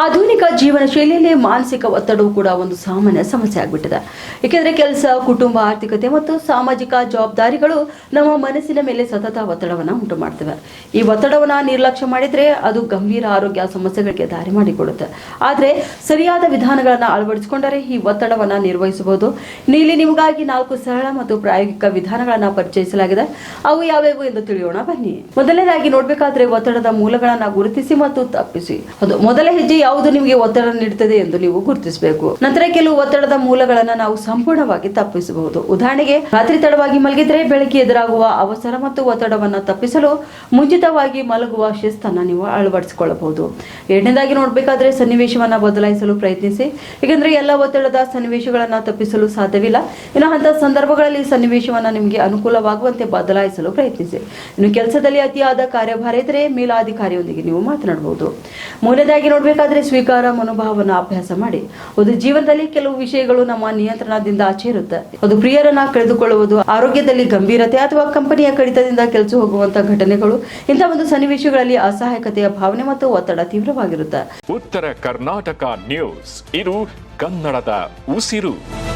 ಆಧುನಿಕ ಜೀವನ ಶೈಲಿಯಲ್ಲಿ ಮಾನಸಿಕ ಒತ್ತಡವು ಕೂಡ ಒಂದು ಸಾಮಾನ್ಯ ಸಮಸ್ಯೆ ಆಗ್ಬಿಟ್ಟಿದೆ. ಏಕೆಂದರೆ ಕೆಲಸ, ಕುಟುಂಬ, ಆರ್ಥಿಕತೆ ಮತ್ತು ಸಾಮಾಜಿಕ ಜವಾಬ್ದಾರಿಗಳು ನಮ್ಮ ಮನಸ್ಸಿನ ಮೇಲೆ ಸತತ ಒತ್ತಡವನ್ನು ಉಂಟು ಮಾಡ್ತವೆ. ಈ ಒತ್ತಡವನ್ನು ನಿರ್ಲಕ್ಷ್ಯ ಮಾಡಿದ್ರೆ ಅದು ಗಂಭೀರ ಆರೋಗ್ಯ ಸಮಸ್ಯೆಗಳಿಗೆ ದಾರಿ ಮಾಡಿಕೊಡುತ್ತೆ. ಆದರೆ ಸರಿಯಾದ ವಿಧಾನಗಳನ್ನು ಅಳವಡಿಸಿಕೊಂಡರೆ ಈ ಒತ್ತಡವನ್ನು ನಿರ್ವಹಿಸಬಹುದು. ಇಲ್ಲಿ ನಿಮಗಾಗಿ ನಾಲ್ಕು ಸರಳ ಮತ್ತು ಪ್ರಾಯೋಗಿಕ ವಿಧಾನಗಳನ್ನು ಪರಿಚಯಿಸಲಾಗಿದೆ. ಅವು ಯಾವ್ಯಾವು ಎಂದು ತಿಳಿಯೋಣ ಬನ್ನಿ. ಮೊದಲನೇದಾಗಿ ನೋಡಬೇಕಾದ್ರೆ ಒತ್ತಡದ ಮೂಲಗಳನ್ನು ಗುರುತಿಸಿ ಮತ್ತು ತಪ್ಪಿಸಿ. ಅದು ಮೊದಲ ಹೆಜ್ಜೆ ಯಾವುದು ನಿಮಗೆ ಒತ್ತಡ ನೀಡುತ್ತದೆ ಎಂದು ನೀವು ಗುರುತಿಸಬೇಕು. ನಂತರ ಕೆಲವು ಒತ್ತಡದ ಮೂಲಗಳನ್ನು ನಾವು ಸಂಪೂರ್ಣವಾಗಿ ತಪ್ಪಿಸಬಹುದು. ಉದಾಹರಣೆಗೆ, ರಾತ್ರಿ ತಡವಾಗಿ ಮಲಗಿದ್ರೆ ಬೆಳಗ್ಗೆ ಎದುರಾಗುವ ಅವಸರ ಮತ್ತು ಒತ್ತಡವನ್ನು ತಪ್ಪಿಸಲು ಮುಂಚಿತವಾಗಿ ಮಲಗುವ ಶಿಸ್ತನ್ನು ನೀವು ಅಳವಡಿಸಿಕೊಳ್ಳಬಹುದು. ಎರಡನೇದಾಗಿ ನೋಡಬೇಕಾದ್ರೆ ಸನ್ನಿವೇಶವನ್ನು ಬದಲಾಯಿಸಲು ಪ್ರಯತ್ನಿಸಿ. ಏಕೆಂದ್ರೆ ಎಲ್ಲ ಒತ್ತಡದ ಸನ್ನಿವೇಶಗಳನ್ನ ತಪ್ಪಿಸಲು ಸಾಧ್ಯವಿಲ್ಲ. ಇನ್ನು ಅಂತ ಸಂದರ್ಭಗಳಲ್ಲಿ ಸನ್ನಿವೇಶವನ್ನ ನಿಮಗೆ ಅನುಕೂಲವಾಗುವಂತೆ ಬದಲಾಯಿಸಲು ಪ್ರಯತ್ನಿಸಿ. ಇನ್ನು ಕೆಲಸದಲ್ಲಿ ಅತಿಯಾದ ಕಾರ್ಯಭಾರ ಇದ್ದರೆ ಮೇಲಾಧಿಕಾರಿಯೊಂದಿಗೆ ನೀವು ಮಾತನಾಡಬಹುದು. ಮೂರನೇದಾಗಿ ನೋಡ್ಬೇಕಾದ್ರೆ ಸ್ವೀಕಾರ ಮನೋಭಾವನ ಅಭ್ಯಾಸ ಮಾಡಿ. ಒಂದು ಜೀವನದಲ್ಲಿ ಕೆಲವು ವಿಷಯಗಳು ನಮ್ಮ ನಿಯಂತ್ರಣದಿಂದ ಆಚೆ ಇರುತ್ತೆ ಅದು ಪ್ರಿಯರನ್ನ ಕಳೆದುಕೊಳ್ಳುವುದು, ಆರೋಗ್ಯದಲ್ಲಿ ಗಂಭೀರತೆ ಅಥವಾ ಕಂಪನಿಯ ಕಡಿತದಿಂದ ಕೆಲಸ ಹೋಗುವಂತ ಘಟನೆಗಳು, ಇಂಥ ಒಂದು ಸನ್ನಿವೇಶಗಳಲ್ಲಿ ಅಸಹಾಯಕತೆಯ ಭಾವನೆ ಮತ್ತು ಒತ್ತಡ ತೀವ್ರವಾಗಿರುತ್ತೆ. ಉತ್ತರ ಕರ್ನಾಟಕ ನ್ಯೂಸ್. ಇದು ಕನ್ನಡದ ಉಸಿರು.